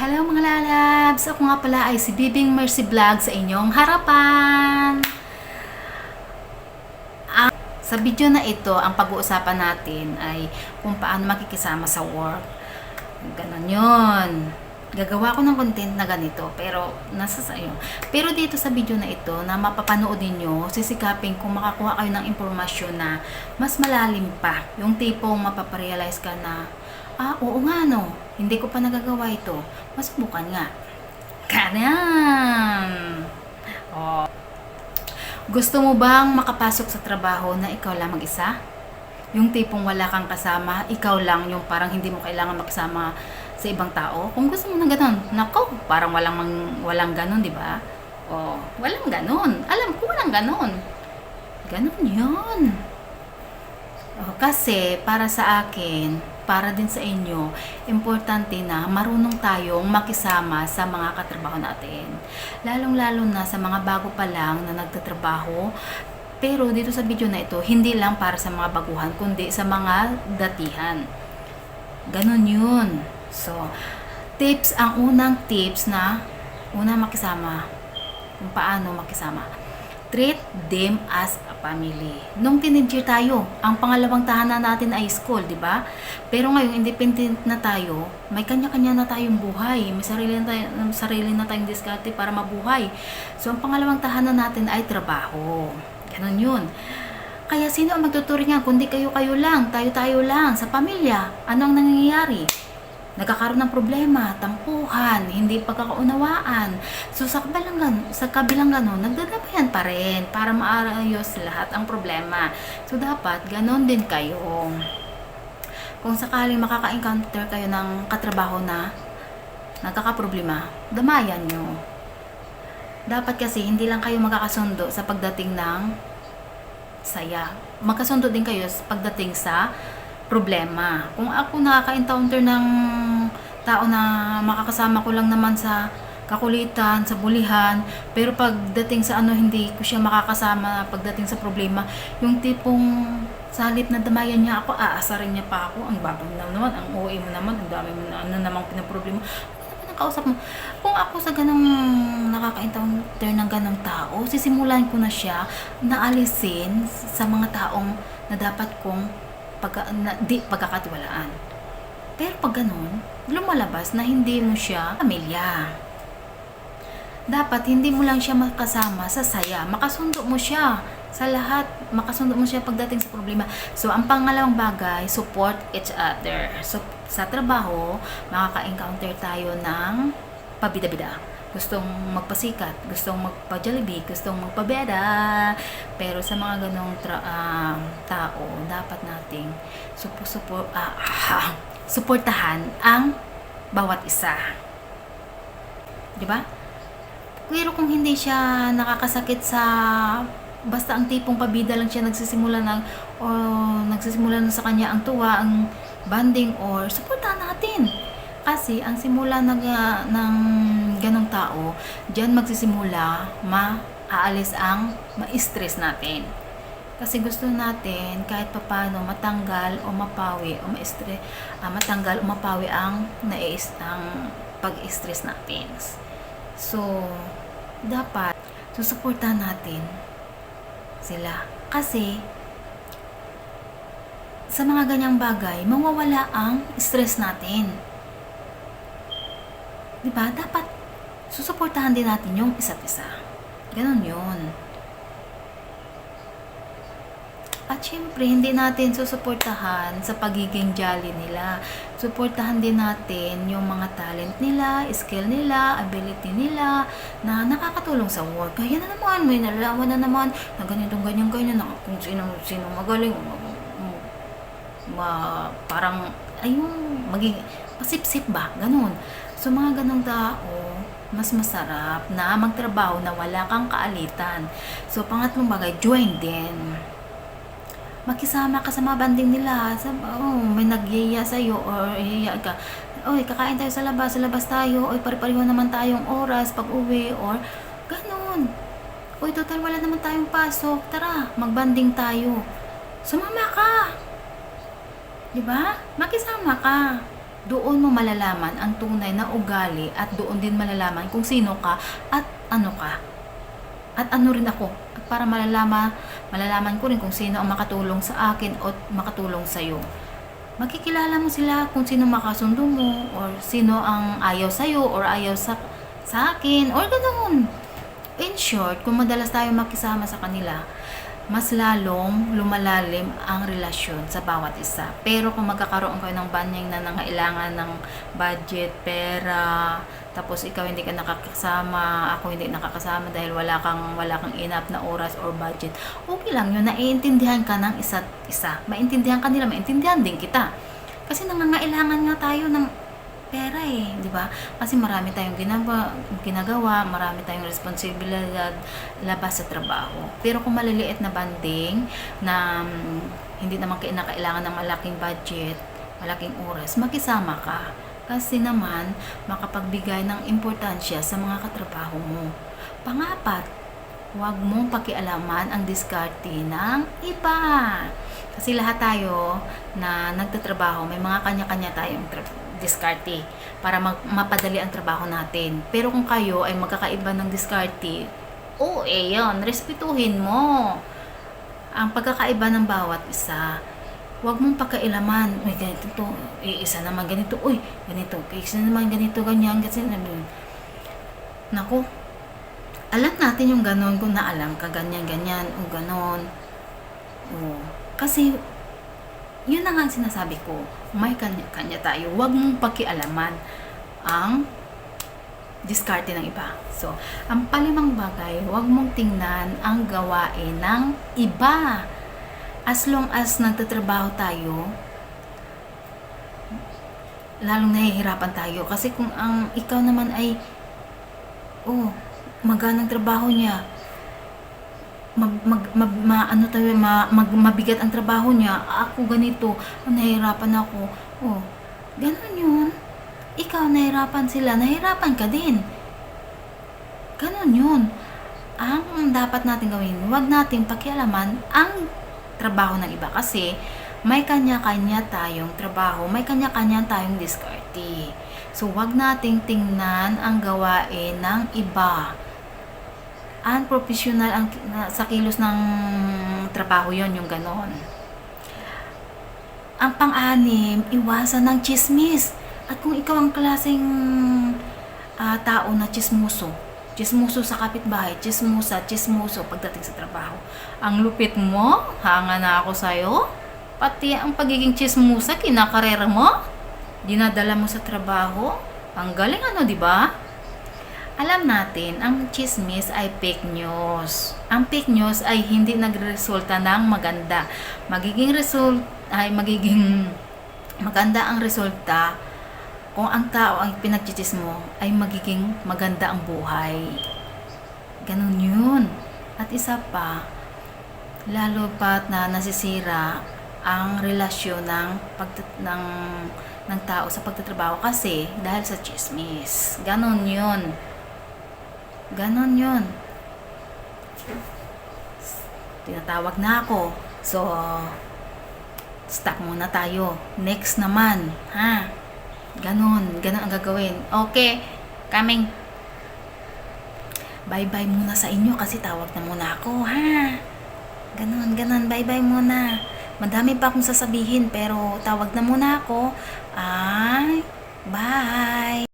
Hello mga lalabs! Ako nga pala ay si Bibing Mercy Vlog sa inyong harapan. Ang- sa video na ito, ang pag-uusapan natin ay kung paano makikisama sa work. Ganon yun. Gagawa ko ng content na ganito, pero nasa sa iyo. Pero dito sa video na ito, na mapapanood ninyo, sisikapin kung makakuha kayo ng impormasyon na mas malalim pa. Yung tipong mapaparealize ka na, ah, oo nga no, hindi ko pa nagagawa ito. Masubukan nga. Kanan! Oh. Gusto mo bang makapasok sa trabaho na ikaw lang mag-isa? Yung tipong wala kang kasama, ikaw lang yung parang hindi mo kailangan makisama sa ibang tao. Kung gusto mo ng ganun, nako, parang walang mang, walang ganun, di ba? Oh, walang ganun. Alam ko walang ganun. Ganun 'yon. Oh, kasi para sa akin, para din sa inyo, importante na marunong tayong makisama sa mga katrabaho natin. Lalong-lalo na sa mga bago pa lang na nagtatrabaho. Pero dito sa video na ito, hindi lang para sa mga baguhan, kundi sa mga datihan. Ganon yun. So, tips, ang unang tips na unang makisama, kung paano makisama. Treat them as family. Nung teenager tayo, ang pangalawang tahanan natin ay school, di ba? Pero ngayon, independent na tayo, may kanya-kanya na tayong buhay. May sarili na, tayo, sarili na tayong diskarte para mabuhay. So, ang pangalawang tahanan natin ay trabaho. Ganon yun. Kaya sino ang magtuturingan kundi kayo-kayo lang, tayo-tayo lang, sa pamilya? Ano ang nangyayari? Nagkakaroon ng problema, tampuhan, hindi pagkakaunawaan. So sa kabilang, gan- sa kabilang ganon, nagdadabayan pa rin para maayos lahat ang problema. So dapat ganon din kayo. Kung sakaling makaka-encounter kayo ng katrabaho na nagkakaproblema, damayan nyo. Dapat kasi hindi lang kayo magkakasundo sa pagdating ng saya. Magkasundo din kayo sa pagdating sa problema. Kung ako nakaka-encounter ng tao na makakasama ko lang naman sa kakulitan, sa bulihan, pero pagdating sa ano hindi ko siya makakasama pagdating sa problema, yung tipong sa halip na damayan niya ako, aasarin niya pa ako, ang babang na naman, ang OA mo naman, ang dami mo na, ano namang pinaproblema. Ano kausap mo? Kung ako sa ganong nakaka-encounter ng ganong tao, sisimulan ko na siya na alisin sa mga taong na dapat kong pagka, na, di pagkakatiwalaan. Pero pag ganun, lumalabas na hindi mo siya pamilya. Dapat hindi mo lang siya makasama sa saya. Makasundo mo siya sa lahat. Makasundo mo siya pagdating sa problema. So, ang pangalawang bagay, support each other. So, sa trabaho, makaka-encounter tayo ng pabida-bida gustong magpasikat, gustong magpa-Jollibee, gustong magpabeda. Pero sa mga ganong tra- ah, tao, dapat nating supo, supo, ah, ah, suportahan ang bawat isa. Di ba? Pero kung hindi siya nakakasakit sa basta ang tipong pabida lang siya nagsisimula ng o nagsisimula na sa kanya ang tuwa, ang banding or suportahan natin. Kasi ang simula ng, ah, ng ganong tao, diyan magsisimula maaalis ang ma-stress natin. Kasi gusto natin kahit papano matanggal o mapawi o ma-stress, ah, matanggal o mapawi ang nais ang pag-stress natin. So, dapat susuportahan natin sila. Kasi, sa mga ganyang bagay, mawawala ang stress natin. Di ba? Dapat susuportahan din natin yung isa't isa. Ganon yun. At syempre, hindi natin susuportahan sa pagiging jolly nila. Suportahan din natin yung mga talent nila, skill nila, ability nila na nakakatulong sa work. Kaya na naman, may nalalaman na naman na ganitong ganyan ganyan na kung sino, sino magaling, ma, ma, parang, ayun, maging, pasip-sip ba? Ganun. So, mga ganong tao, mas masarap na magtrabaho na wala kang kaalitan. So, pangatlong bagay, join din makisama ka sa mga banding nila. Sa, oh, may nagyaya sa'yo or hiya ka. Oy, kakain tayo sa labas, sa labas tayo. Oy, pare-pareho naman tayong oras pag uwi or ganun. Oy, total wala naman tayong pasok. Tara, magbanding tayo. Sumama ka. 'Di ba? Makisama ka. doon mo malalaman ang tunay na ugali at doon din malalaman kung sino ka at ano ka. At ano rin ako. Para malalaman, malalaman ko rin kung sino ang makatulong sa akin o makatulong sa iyo. Makikilala mo sila kung sino makasundo mo or sino ang ayaw sa iyo or ayaw sa sa akin or ganoon. In short, kung madalas tayo makisama sa kanila, mas lalong lumalalim ang relasyon sa bawat isa. Pero kung magkakaroon kayo ng banyang na nangailangan ng budget, pera, tapos ikaw hindi ka nakakasama, ako hindi nakakasama dahil wala kang wala kang enough na oras or budget. Okay lang 'yun, naiintindihan ka ng isa't isa. Maintindihan ka nila, maintindihan din kita. Kasi nangangailangan nga tayo ng pera eh, di ba? Kasi marami tayong ginagawa, ginagawa, marami tayong responsibilidad labas sa trabaho. Pero kung maliliit na banding na mm, hindi naman kinakailangan ng malaking budget, malaking oras, makisama ka. Kasi naman, makapagbigay ng importansya sa mga katrabaho mo. Pangapat, huwag mong pakialaman ang diskarte ng iba. Kasi lahat tayo na nagtatrabaho, may mga kanya-kanya tayong diskarte para mag- mapadali ang trabaho natin. Pero kung kayo ay magkakaiba ng diskarte, oo eh yun, respetuhin mo ang pagkakaiba ng bawat isa. Huwag mong pagkailaman, may ganito to, eh, isa naman ganito, uy, ganito, isa naman ganito, ganyan, kasi. Naku, alam natin yung ganon kung naalam ka, ganyan, ganyan, o ganon. Oo. Kasi, yun na nga ang sinasabi ko, may kanya-kanya tayo. Huwag mong pakialaman ang diskarte ng iba. So, ang palimang bagay, huwag mong tingnan ang gawain ng iba. As long as nagtatrabaho tayo, lalong nahihirapan tayo. Kasi kung ang ikaw naman ay, oh, maganang trabaho niya, mag, mag, mag, ma, ano tayo, ma, mag, mabigat ang trabaho niya, ako ganito, nahihirapan ako, oh, ganun yun. Ikaw, nahihirapan sila, nahihirapan ka din. Ganun yun. Ang dapat natin gawin, huwag nating pakialaman ang trabaho ng iba kasi may kanya-kanya tayong trabaho, may kanya-kanya tayong diskarte. So, huwag nating tingnan ang gawain ng iba unprofessional ang na- sa kilos ng trabaho yon yung ganon. Ang pang-anim, iwasan ng chismis. At kung ikaw ang klaseng ah, tao na chismoso, chismoso sa kapitbahay, chismosa, chismoso pagdating sa trabaho. Ang lupit mo, hanga na ako sa'yo. Pati ang pagiging chismosa, kinakarera mo, dinadala mo sa trabaho. Ang galing ano, di ba? Alam natin, ang chismis ay fake news. Ang fake news ay hindi nagresulta ng maganda. Magiging result ay magiging maganda ang resulta kung ang tao ang pinagchichis mo ay magiging maganda ang buhay. Ganun yun. At isa pa, lalo pat na nasisira ang relasyon ng pag ng ng tao sa pagtatrabaho kasi dahil sa chismis. Ganon yun. Ganon yun. Tinatawag na ako. So, stop muna tayo. Next naman. Ha? Ganon. Ganon ang gagawin. Okay. Coming. Bye-bye muna sa inyo kasi tawag na muna ako. Ha? Ganon, ganon. Bye-bye muna. Madami pa akong sasabihin pero tawag na muna ako. Ay, bye.